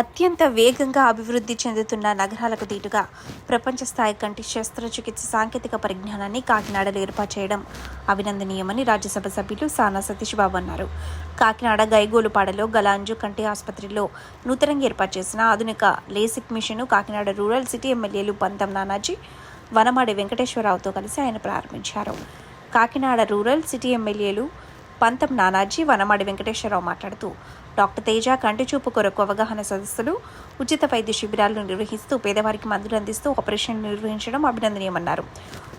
అత్యంత వేగంగా అభివృద్ధి చెందుతున్న నగరాలకు దీటుగా ప్రపంచ స్థాయి కంటి శస్త్రచికిత్స సాంకేతిక పరిజ్ఞానాన్ని కాకినాడలో ఏర్పాటు చేయడం అభినందనీయమని రాజ్యసభ సభ్యులు సానా సతీష్ బాబు అన్నారు. కాకినాడ గైగోలుపాడలో గలాంజు కంటి ఆసుపత్రిలో నూతనంగా ఏర్పాటు చేసిన ఆధునిక లేసిక్ మిషన్ను కాకినాడ రూరల్ సిటీ ఎమ్మెల్యేలు పంతం నానాజీ వనమాడి వెంకటేశ్వరరావుతో కలిసి ఆయన ప్రారంభించారు. కాకినాడ రూరల్ సిటీ ఎమ్మెల్యేలు పంతం నానాజీ వనమాడి వెంకటేశ్వరరావు మాట్లాడుతూ డాక్టర్ తేజ కంటి చూపు కొరకు అవగాహన సదస్సులు ఉచిత వైద్య శిబిరాలను నిర్వహిస్తూ పేదవారికి మందులు అందిస్తూ ఆపరేషన్ నిర్వహించడం అభినందనీయమన్నారు.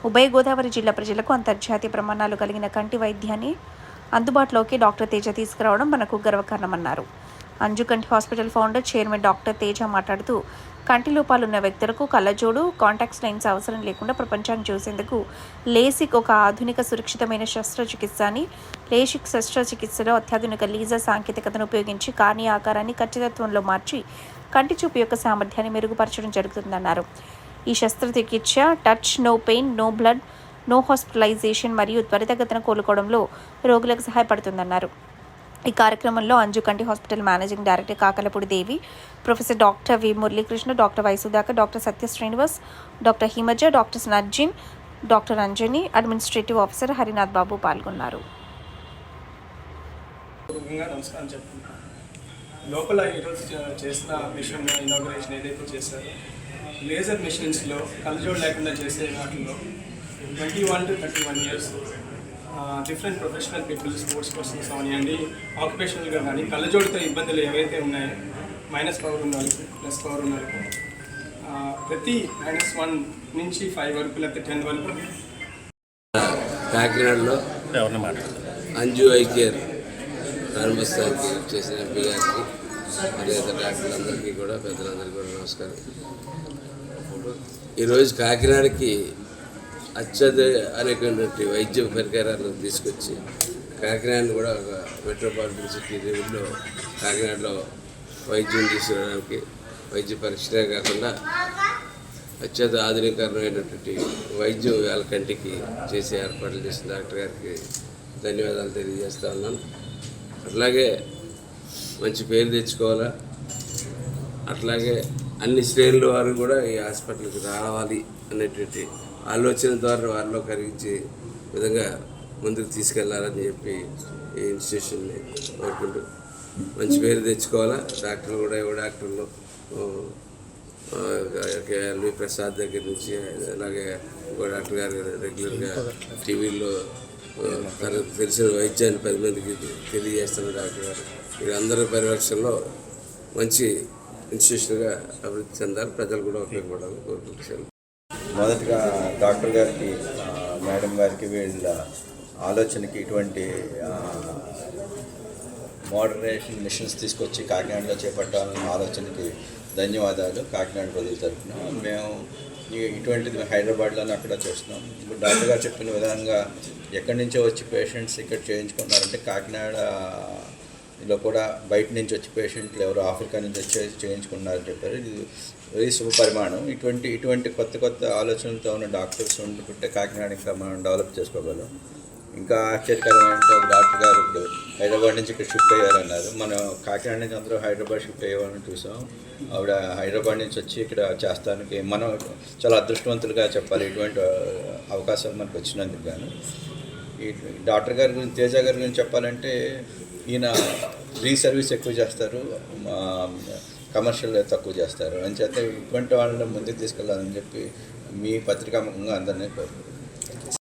ఉభయ గోదావరి జిల్లా ప్రజలకు అంతర్జాతీయ ప్రమాణాలు కలిగిన కంటి వైద్యాన్ని అందుబాటులోకి డాక్టర్ తేజ తీసుకురావడం మనకు గర్వకారణమన్నారు. Anjukanti hospital founder chairman doctor Teja మాట్లాడుతూ కంటి లోపాలున్న వ్యక్తులకు కళ్ళజోడు కాంటాక్ట్ లెన్స్ అవసరం లేకుండా ప్రపంచాన్ని చూసేందుకు లేసిక్ ఒక ఆధునిక సురక్షితమైన శస్త్రచికిత్స అని లేసిక్ శస్త్రచికిత్సలో అత్యాధునిక లీజర్ సాంకేతికతను ఉపయోగించి కార్నియా ఆకారాన్ని ఖచ్చితత్వంలో మార్చి కంటి చూపు యొక్క సామర్థ్యాన్ని మెరుగుపరచడం జరుగుతుందన్నారు. ఈ శస్త్రచికిత్స touch no pain no blood no hospitalization మరియు త్వరితగతిన కోలుకోవడంలో రోగులకు సహాయపడుతుందన్నారు. ఈ కార్యక్రమంలో Anjukanti hospital managing director Kakalapudi Devi professor doctor V Muralikrishna doctor Y doctor Satya Srinivas doctor Himaja doctor Narjin doctor Anjani administrative officer Harinath Babu పాల్గొన్నారు. లోపల ఈరోజు చేసిన మిషన్ ఇనాగ్రేషన్ ఏదైతే చేశారో లేజర్ మిషన్స్లో కలజోడు లేకుండా చేసే వాటిలో twenty one to thirty one years different professional people sports persons అవనివ్వండి ఆక్యుపేషనల్గా కానీ కళ్ళజోడుతో ఇబ్బందులు ఏవైతే ఉన్నాయో మైనస్ పవర్ ఉన్న వాళ్ళకి ప్లస్ పవర్ ఉన్న వాళ్ళకి ప్రతి మైనస్ వన్ నుంచి ఫైవ్ వరకు లేకపోతే టెన్ వరకు. కాకినాడలో అంజు ఐ కేర్ ప్రారంభోత్సవానికి చేసిన ఎంపీ గారికి మరి ఇతర డాక్టర్లందరికీ కూడా పెద్దలందరికీ కూడా నమస్కారం. ఈరోజు కాకినాడకి అత్యధికమైనటువంటి వైద్య పరికరాలను తీసుకొచ్చి కాకినాడను కూడా ఒక మెట్రోపాలిటన్ సిటీ లెవెల్లో కాకినాడలో వైద్యం తీసుకురావడానికి వైద్య పరీక్షలే కాకుండా అత్యంత ఆధునికరమైనటువంటి వైద్యం వాళ్ళ కంటికి చేసే ఏర్పాట్లు చేసిన డాక్టర్ గారికి ధన్యవాదాలు తెలియజేస్తా ఉన్నాను. అట్లాగే మంచి పేరు తెచ్చుకోవాలా? అట్లాగే అన్ని శ్రేణుల వారు కూడా ఈ హాస్పిటల్కి రావాలి అనేటువంటి ఆలోచన ద్వారా వారిలో కలిగించే విధంగా ముందుకు తీసుకెళ్ళాలని చెప్పి ఈ ఇన్స్టిట్యూషన్ని కోరుకుంటూ మంచి పేరు తెచ్చుకోవాలా. డాక్టర్లు కూడా యువ డాక్టర్లు? ఎల్వి ప్రసాద్ దగ్గర నుంచి అలాగే ఇంకో డాక్టర్ గారు రెగ్యులర్గా టీవీలో తనకు తెలిసిన వైద్యాన్ని పది మందికి తెలియజేస్తున్న డాక్టర్ గారు. వీరందరి పరిరక్షణలో మంచి ఇన్స్టిట్యూషన్గా అభివృద్ధి చెందాలి ప్రజలు కూడా ఉపయోగపడాలని కోరుకుంటున్నాను. మొదటగా డాక్టర్ గారికి మేడం గారికి వీళ్ళ ఆలోచనకి ఇటువంటి మోడరేషన్ మిషన్స్ తీసుకొచ్చి కాకినాడలో చేపట్టాలన్న ఆలోచనకి ధన్యవాదాలు. కాకినాడ ప్రజల తరఫున మేము ఈ- ఇటువంటిది హైదరాబాద్లోనే అక్కడ చేస్తున్నాం. ఇప్పుడు డాక్టర్ గారు చెప్పిన విధంగా ఎక్కడి నుంచో వచ్చి పేషెంట్స్ ఇక్కడ చేయించుకున్నారంటే కాకినాడ లో కూడా బయట నుంచి వచ్చి పేషెంట్లు ఎవరు ఆఫ్రికా నుంచి వచ్చి చేయించుకున్నారని చెప్పారు. ఇది వెరీ శుభ పరిమాణం. ఇటువంటి ఇటువంటి కొత్త కొత్త ఆలోచనలతో ఉన్న డాక్టర్స్ ఉండుకుంటే కాకినాడ ఇంకా మనం డెవలప్ చేసుకోగలం. ఇంకా ఆశ్చర్యకరమైన ఒక డాక్టర్ గారు ఇప్పుడు హైదరాబాద్ నుంచి ఇక్కడ షిఫ్ట్ అయ్యారన్నారు. మనం కాకినాడ నుంచి అందరూ హైదరాబాద్ షిఫ్ట్ అయ్యేవాళ్ళని చూసాం. ఆవిడ హైదరాబాద్ నుంచి వచ్చి ఇక్కడ చేస్తానికి మనం చాలా అదృష్టవంతులుగా చెప్పాలి. ఇటువంటి అవకాశాలు మనకు వచ్చినందుకు గాను. ఈ డాక్టర్ గారి గురించి తేజ గారి గురించి చెప్పాలంటే ఈయన ఫ్రీ సర్వీస్ ఎక్కువ చేస్తారు కమర్షియల్ తక్కువ చేస్తారు. అని చేత ఇటువంటి వాళ్ళని ముందుకు తీసుకెళ్ళాలని చెప్పి మీ పత్రికా ముఖంగా అందరినీ కోరుకుంటున్నాను.